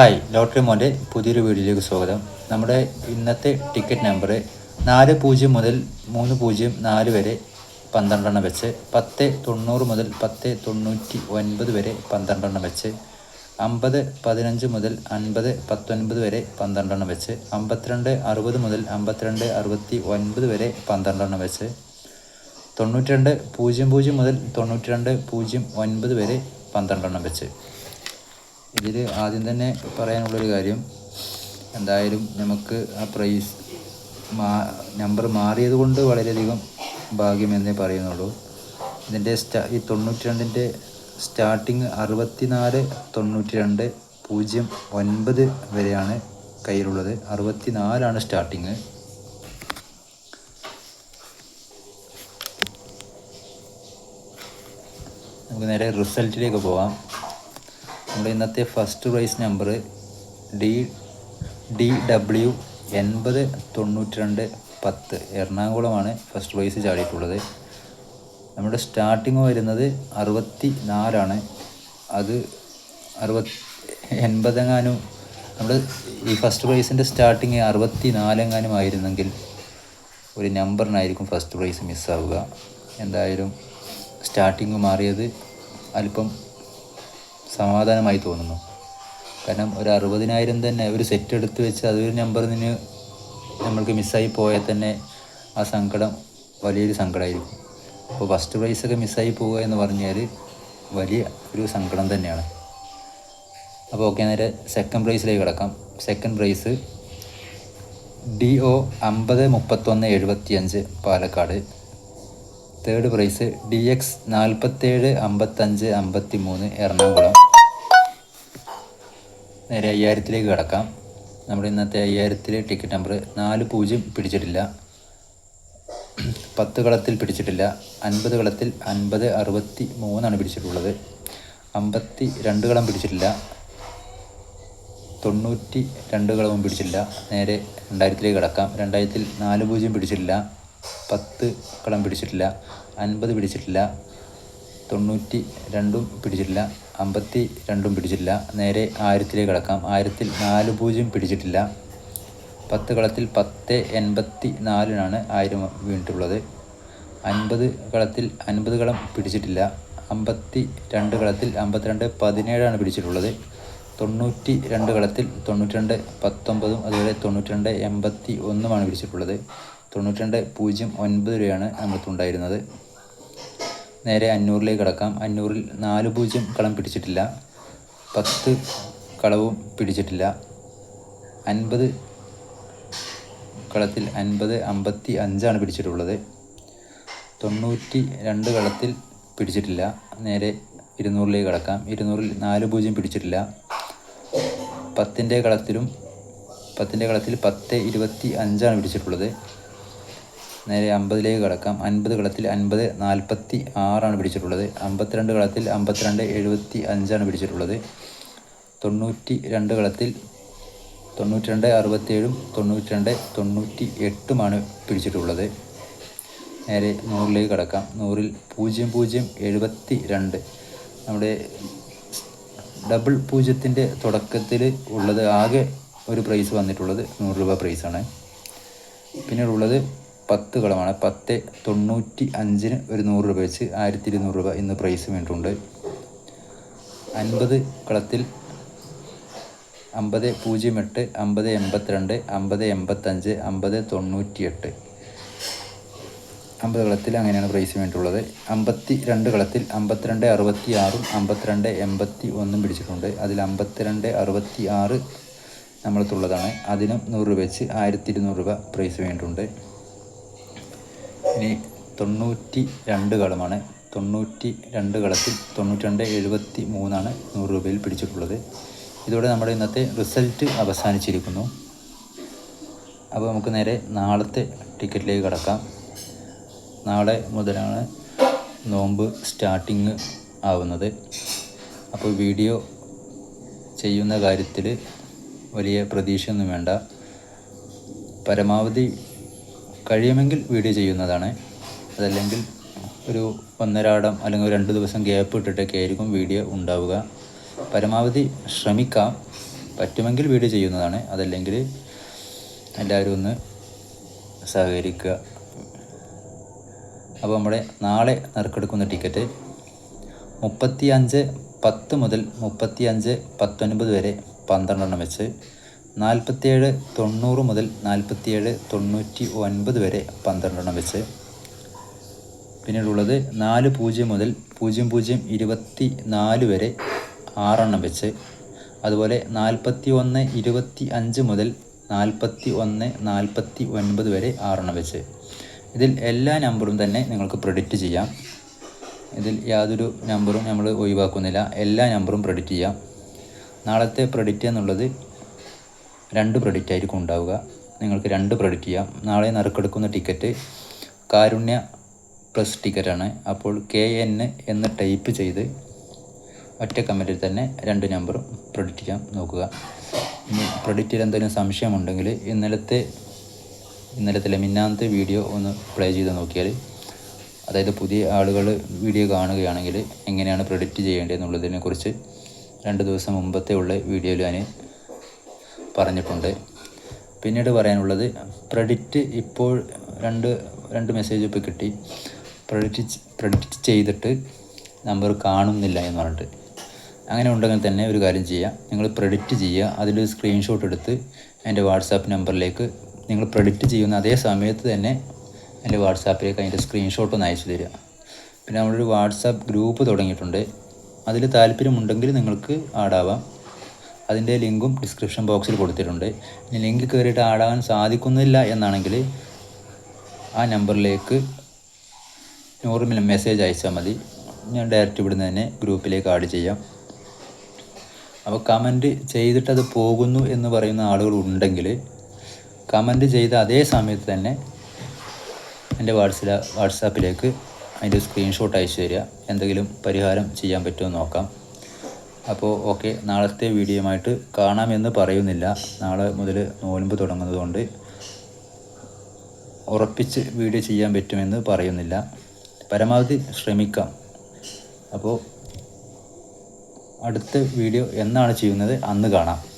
Hi lottery മോന്റെ പുതിയൊരു വീഡിയോയിലേക്ക് സ്വാഗതം. നമ്മുടെ ഇന്നത്തെ ടിക്കറ്റ് നമ്പർ നാല് പൂജ്യം മുതൽ മൂന്ന് പൂജ്യം നാല് വരെ പന്ത്രണ്ടെണ്ണം വെച്ച് പത്ത് തൊണ്ണൂറ് മുതൽ പത്ത് തൊണ്ണൂറ്റി ഒൻപത് വരെ പന്ത്രണ്ടെണ്ണം വെച്ച് അമ്പത് പതിനഞ്ച് മുതൽ അൻപത് പത്തൊൻപത് വരെ പന്ത്രണ്ടെണ്ണം വെച്ച് അമ്പത്തിരണ്ട് അറുപത് മുതൽ അമ്പത്തിരണ്ട് അറുപത്തി ഒൻപത് വരെ പന്ത്രണ്ടെണ്ണം വെച്ച് തൊണ്ണൂറ്റിരണ്ട് പൂജ്യം പൂജ്യം മുതൽ തൊണ്ണൂറ്റിരണ്ട് പൂജ്യം ഒൻപത് വരെ പന്ത്രണ്ടെണ്ണം വെച്ച്. ഇതിൽ ആദ്യം തന്നെ പറയാനുള്ളൊരു കാര്യം എന്തായാലും നമുക്ക് ആ പ്രൈസ് മാ നമ്പർ മാറിയത് കൊണ്ട് വളരെയധികം ഭാഗ്യമെന്നേ പറയുന്നുള്ളൂ. ഇതിന്റെ സ്റ്റാ ഈ തൊണ്ണൂറ്റി രണ്ടിന്റെ സ്റ്റാർട്ടിങ് അറുപത്തിനാല് തൊണ്ണൂറ്റി രണ്ട് പൂജ്യം ഒൻപത് വരെയാണ് കയ്യിലുള്ളത്. അറുപത്തി നാലാണ് സ്റ്റാർട്ടിങ് നമുക്ക് നേരെ റിസൾട്ടിലേക്ക് പോവാം. നമ്മുടെ ഇന്നത്തെ first prize number D D W എൺപത് തൊണ്ണൂറ്റി രണ്ട് പത്ത്. എറണാകുളമാണ് ഫസ്റ്റ് പ്രൈസ് ചാടിയിട്ടുള്ളത്. നമ്മുടെ സ്റ്റാർട്ടിങ് വരുന്നത് അറുപത്തി നാലാണ് അത് അറുപത്തി എൺപതെങ്ങാനും നമ്മൾ ഈ ഫസ്റ്റ് പ്രൈസിന്റെ സ്റ്റാർട്ടിങ് അറുപത്തി നാലെങ്ങാനും ആയിരുന്നെങ്കിൽ ഒരു നമ്പറിനായിരിക്കും ഫസ്റ്റ് പ്രൈസ് മിസ്സാവുക എന്തായാലും സ്റ്റാർട്ടിങ് മാറിയത് അല്പം സമാധാനമായി തോന്നുന്നു. കാരണം ഒരു അറുപതിനായിരം തന്നെ ഒരു സെറ്റ് എടുത്ത് വെച്ച് അതൊരു നമ്പർ നിന്ന് നമ്മൾക്ക് മിസ്സായി പോയാൽ തന്നെ ആ സങ്കടം വലിയൊരു സങ്കടമായിരിക്കും. അപ്പോൾ ഫസ്റ്റ് പ്രൈസൊക്കെ മിസ്സായി പോവുക എന്ന് പറഞ്ഞാൽ വലിയ ഒരു സങ്കടം തന്നെയാണ്. അപ്പോൾ ഓക്കെ നേരെ സെക്കൻഡ് പ്രൈസിലേക്ക് കിടക്കാം. സെക്കൻഡ് പ്രൈസ് ഡി ഒ അമ്പത് മുപ്പത്തൊന്ന് എഴുപത്തിയഞ്ച് Palakkad. Third prize D X നാൽപ്പത്തേഴ് അമ്പത്തഞ്ച് അമ്പത്തി മൂന്ന് എറണാകുളം. നേരെ അയ്യായിരത്തിലേക്ക് കിടക്കാം. നമ്മുടെ ഇന്നത്തെ അയ്യായിരത്തിലെ ടിക്കറ്റ് നമ്പർ നാല് പൂജ്യം പിടിച്ചിട്ടില്ല. പത്ത് കളത്തിൽ പിടിച്ചിട്ടില്ല. അൻപത് കളത്തിൽ അൻപത് അറുപത്തി മൂന്നാണ് പിടിച്ചിട്ടുള്ളത്. അമ്പത്തി രണ്ട് കളം പിടിച്ചിട്ടില്ല. തൊണ്ണൂറ്റി രണ്ട് കളവും പിടിച്ചില്ല നേരെ രണ്ടായിരത്തിലേക്ക് കിടക്കാം. രണ്ടായിരത്തിൽ നാല് പൂജ്യം പിടിച്ചിട്ടില്ല. പത്ത് കടം പിടിച്ചിട്ടില്ല അൻപത് പിടിച്ചിട്ടില്ല തൊണ്ണൂറ്റി രണ്ടും പിടിച്ചിട്ടില്ല അമ്പത്തി രണ്ടും പിടിച്ചിട്ടില്ല നേരെ ആയിരത്തിലേക്ക് കിടക്കാം. ആയിരത്തിൽ നാല് പൂജ്യം പിടിച്ചിട്ടില്ല. പത്ത് കളത്തിൽ പത്ത് എൺപത്തി നാലിനാണ് ആയിരം വീണിട്ടുള്ളത്. അൻപത് കളത്തിൽ അൻപത് കളം പിടിച്ചിട്ടില്ല. അമ്പത്തി രണ്ട് കളത്തിൽ അമ്പത്തിരണ്ട് പതിനേഴാണ് പിടിച്ചിട്ടുള്ളത്. തൊണ്ണൂറ്റി രണ്ട് കളത്തിൽ തൊണ്ണൂറ്റി രണ്ട് പത്തൊമ്പതും അതുപോലെ തൊണ്ണൂറ്റി രണ്ട് എൺപത്തി ഒന്നുമാണ് പിടിച്ചിട്ടുള്ളത്. തൊണ്ണൂറ്റി രണ്ട് പൂജ്യം ഒൻപത് രൂപയാണ് നമുക്കുണ്ടായിരുന്നത് നേരെ അഞ്ഞൂറിലേക്ക് കിടക്കാം. അഞ്ഞൂറിൽ നാല് പൂജ്യം കളം പിടിച്ചിട്ടില്ല. പത്ത് കളവും പിടിച്ചിട്ടില്ല. അൻപത് കളത്തിൽ അൻപത് അമ്പത്തി അഞ്ചാണ് പിടിച്ചിട്ടുള്ളത്. തൊണ്ണൂറ്റി രണ്ട് കളത്തിൽ പിടിച്ചിട്ടില്ല. നേരെ ഇരുന്നൂറിലേക്ക് കിടക്കാം. ഇരുന്നൂറിൽ നാല് പൂജ്യം പിടിച്ചിട്ടില്ല. പത്തിന്റെ കളത്തിലും പത്തിന്റെ കളത്തിൽ പത്ത് ഇരുപത്തി അഞ്ചാണ് പിടിച്ചിട്ടുള്ളത്. നേരെ അമ്പതിലേക്ക് കിടക്കാം. അൻപത് കളത്തിൽ അൻപത് നാൽപ്പത്തി ആറാണ് പിടിച്ചിട്ടുള്ളത്. അമ്പത്തിരണ്ട് കളത്തിൽ അമ്പത്തിരണ്ട് എഴുപത്തി അഞ്ചാണ് പിടിച്ചിട്ടുള്ളത്. തൊണ്ണൂറ്റി രണ്ട് കളത്തിൽ തൊണ്ണൂറ്റി രണ്ട് അറുപത്തേഴും തൊണ്ണൂറ്റി രണ്ട് തൊണ്ണൂറ്റി എട്ടുമാണ് പിടിച്ചിട്ടുള്ളത്. നേരെ നൂറിലേക്ക് കിടക്കാം. നൂറിൽ പൂജ്യം പൂജ്യം എഴുപത്തി രണ്ട് നമ്മുടെ ഡബിൾ പൂജ്യത്തിന്റെ തുടക്കത്തിൽ ഉള്ളത് ആകെ ഒരു പ്രൈസ് വന്നിട്ടുള്ളത് നൂറ് രൂപ പ്രൈസാണ്. പിന്നീട് ഉള്ളത് പത്ത് കളമാണ്. പത്ത് തൊണ്ണൂറ്റി അഞ്ചിന് ഒരു നൂറ് രൂപ വെച്ച് ആയിരത്തി ഇരുന്നൂറ് രൂപ ഇന്ന് പ്രൈസ് വേണ്ടിയിട്ടുണ്ട് അൻപത് കളത്തിൽ അമ്പത് പൂജ്യം എട്ട് അമ്പത് എൺപത്തിരണ്ട് അമ്പത് എൺപത്തഞ്ച് അമ്പത് തൊണ്ണൂറ്റി എട്ട് അമ്പത് കളത്തിൽ അങ്ങനെയാണ് പ്രൈസ് വേണ്ടിയിട്ടുള്ളത് അമ്പത്തി രണ്ട് കളത്തിൽ അമ്പത്തിരണ്ട് അറുപത്തി ആറും അമ്പത്തിരണ്ട് എൺപത്തി ഒന്നും പിടിച്ചിട്ടുണ്ട്. അതിൽ അമ്പത്തിരണ്ട് അറുപത്തി ആറ് നമ്മളത്തുള്ളതാണ്. അതിനും നൂറ് രൂപ വെച്ച് ആയിരത്തി ഇരുന്നൂറ് രൂപ പ്രൈസ് വേണ്ടിയിട്ടുണ്ട് ഇനി തൊണ്ണൂറ്റി രണ്ട് കളമാണ് തൊണ്ണൂറ്റി രണ്ട് കളത്തിൽ തൊണ്ണൂറ്റി രണ്ട് എഴുപത്തി മൂന്നാണ് നൂറ് രൂപയിൽ പിടിച്ചിട്ടുള്ളത്. ഇതോടെ നമ്മുടെ ഇന്നത്തെ റിസൾട്ട് അവസാനിച്ചിരിക്കുന്നു. അപ്പോൾ നമുക്ക് നേരെ നാളത്തെ ടിക്കറ്റിലേക്ക് കടക്കാം. നാളെ മുതലാണ് നോമ്പ് സ്റ്റാർട്ടിങ് ആവുന്നത്. അപ്പോൾ വീഡിയോ ചെയ്യുന്ന കാര്യത്തിൽ വലിയ പ്രതീക്ഷയൊന്നും വേണ്ട. പരമാവധി കഴിയുമെങ്കിൽ വീഡിയോ ചെയ്യുന്നതാണ്. അതല്ലെങ്കിൽ ഒരു ഒന്നരാടം അല്ലെങ്കിൽ രണ്ട് ദിവസം ഗ്യാപ്പ് ഇട്ടിട്ടൊക്കെ ആയിരിക്കും വീഡിയോ ഉണ്ടാവുക. പരമാവധി ശ്രമിക്കാം. പറ്റുമെങ്കിൽ വീഡിയോ ചെയ്യുന്നതാണ്. അതല്ലെങ്കിൽ എല്ലാവരും ഒന്ന് സഹകരിക്കുക. അപ്പോൾ നമ്മുടെ നാളെ നറുക്കെടുക്കുന്ന ടിക്കറ്റ് മുപ്പത്തി അഞ്ച് പത്ത് മുതൽ മുപ്പത്തി അഞ്ച് പത്തൊൻപത് വരെ പന്ത്രണ്ടെണ്ണം വെച്ച് നാൽപ്പത്തിയേഴ് തൊണ്ണൂറ് മുതൽ നാൽപ്പത്തിയേഴ് തൊണ്ണൂറ്റി ഒൻപത് വരെ പന്ത്രണ്ടെണ്ണം വെച്ച്. പിന്നീടുള്ളത് നാല് പൂജ്യം മുതൽ പൂജ്യം പൂജ്യം ഇരുപത്തി നാല് വരെ ആറെണ്ണം വെച്ച്. അതുപോലെ നാൽപ്പത്തി ഒന്ന് ഇരുപത്തി അഞ്ച് മുതൽ നാൽപ്പത്തി ഒന്ന് നാൽപ്പത്തി ഒൻപത് വരെ ആറെണ്ണം വെച്ച്. ഇതിൽ എല്ലാ നമ്പറും തന്നെ നിങ്ങൾക്ക് പ്രെഡിക്റ്റ് ചെയ്യാം. ഇതിൽ യാതൊരു നമ്പറും നമ്മൾ ഒഴിവാക്കുന്നില്ല. എല്ലാ നമ്പറും പ്രെഡിക്റ്റ് ചെയ്യാം. നാളത്തെ പ്രെഡിക്റ്റ് എന്നുള്ളത് രണ്ട് പ്രെഡിക്റ്റ് ആയിരിക്കും ഉണ്ടാവുക. നിങ്ങൾക്ക് രണ്ട് പ്രെഡിക്റ്റ് ചെയ്യാം. നാളെ നറുക്കെടുക്കുന്ന ടിക്കറ്റ് കാരുണ്യ പ്ലസ് ടിക്കറ്റാണ് അപ്പോൾ കെ എൻ എന്ന് ടൈപ്പ് ചെയ്ത് ഒറ്റ കമന്റിൽ തന്നെ രണ്ട് നമ്പറും പ്രെഡിക്റ്റ് ചെയ്യാൻ നോക്കുക. ഇനി പ്രെഡിക്റ്റിൽ എന്തെങ്കിലും സംശയമുണ്ടെങ്കിൽ ഇന്നലത്തെ ഇന്നലത്തെ മിന്നാമത്തെ വീഡിയോ ഒന്ന് പ്ലേ ചെയ്ത് നോക്കിയാൽ അതായത് പുതിയ ആളുകൾ വീഡിയോ കാണുകയാണെങ്കിൽ എങ്ങനെയാണ് പ്രെഡിക്റ്റ് ചെയ്യേണ്ടതെന്നുള്ളതിനെക്കുറിച്ച് രണ്ട് ദിവസം മുമ്പത്തെ ഉള്ള വീഡിയോയിൽ ഞാൻ പറഞ്ഞിട്ടുണ്ട്. പിന്നീട് പറയാനുള്ളത് പ്രെഡിക്റ്റ് ഇപ്പോൾ രണ്ട് രണ്ട് മെസ്സേജ് ഇപ്പോൾ കിട്ടി. പ്രെഡിക്റ്റ് പ്രെഡിക്റ്റ് ചെയ്തിട്ട് നമ്പർ കാണുന്നില്ല എന്ന് പറഞ്ഞിട്ട്. അങ്ങനെ ഉണ്ടെങ്കിൽ തന്നെ ഒരു കാര്യം ചെയ്യുക നിങ്ങൾ പ്രെഡിക്റ്റ് ചെയ്യുക അതിൽ സ്ക്രീൻഷോട്ട് എടുത്ത് എന്റെ വാട്സാപ്പ് നമ്പറിലേക്ക് നിങ്ങൾ പ്രെഡിക്റ്റ് ചെയ്യുന്ന അതേ സമയത്ത് തന്നെ എന്റെ വാട്സാപ്പിലേക്ക് അതിന്റെ സ്ക്രീൻഷോട്ട് ഒന്ന് അയച്ചു തരിക. പിന്നെ നമ്മളൊരു വാട്സാപ്പ് ഗ്രൂപ്പ് തുടങ്ങിയിട്ടുണ്ട്. അതിൽ താല്പര്യമുണ്ടെങ്കിൽ നിങ്ങൾക്ക് ആഡാവാം അതിന്റെ ലിങ്കും ഡിസ്ക്രിപ്ഷൻ ബോക്സിൽ കൊടുത്തിട്ടുണ്ട്. ഇനി ലിങ്ക് കയറിയിട്ട് ആടാൻ സാധിക്കുന്നില്ല എന്നാണെങ്കിൽ ആ നമ്പറിലേക്ക് നോർമൽ മെസ്സേജ് അയച്ചാൽ മതി. ഞാൻ ഡയറക്റ്റ് ഇവിടുന്ന് തന്നെ ഗ്രൂപ്പിലേക്ക് ആഡ് ചെയ്യാം. അപ്പോൾ കമന്റ് ചെയ്തിട്ട് അത് പോകുന്നു എന്ന് പറയുന്ന ആളുകൾ ഉണ്ടെങ്കിൽ കമന്റ് ചെയ്ത അതേ സമയത്ത് തന്നെ എന്റെ വാട്സില വാട്സാപ്പിലേക്ക് അതിന്റെ സ്ക്രീൻഷോട്ട് അയച്ചു തരിക. എന്തെങ്കിലും പരിഹാരം ചെയ്യാൻ പറ്റുമോ നോക്കാം. അപ്പോൾ ഓക്കെ നാളത്തെ വീഡിയോയുമായിട്ട് കാണാമെന്ന് പറയുന്നില്ല. നാളെ മുതൽ നോലമ്പ് തുടങ്ങുന്നതുകൊണ്ട് ഉറപ്പിച്ച് വീഡിയോ ചെയ്യാൻ പറ്റുമെന്ന് പറയുന്നില്ല. പരമാവധി ശ്രമിക്കാം. അപ്പോൾ അടുത്ത വീഡിയോ എന്നാണ് ചെയ്യുന്നത്? അന്ന് കാണാം.